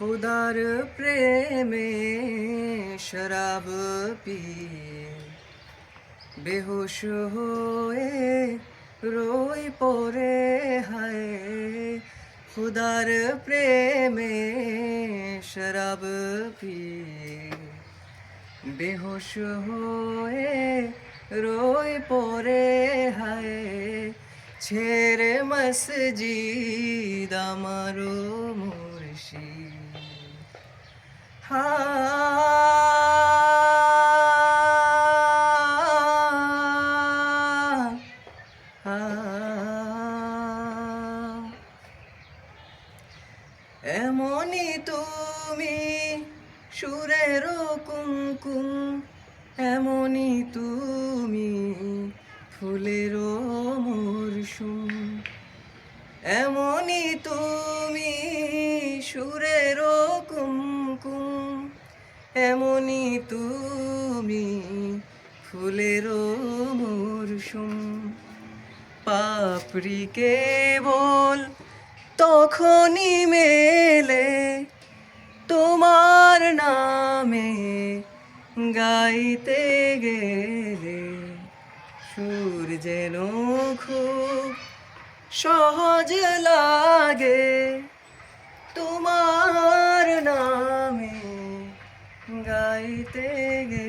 খুদার প্রেমে শরাব পিয়ে বেহুশ হয়ে রই পরে হায় খুদার প্রেমে শরাব পিয়ে বেহুশ হয়ে রই পরে হায় ছেড়ে মসজিদ আমারো মুর্শিদ হা এমনই তুমি সুরের কুমকুম এমনই তুমি ফুলের মরশুম এমনই তুমি সুরের কুমকুম এমনই তুমি ফুলের মরশুম। পাপড়ি কেবল তখনই মেলে তোমার নামে গাইতে গেলে। সুর যেন খুব সহজ লাগে গাইতে গে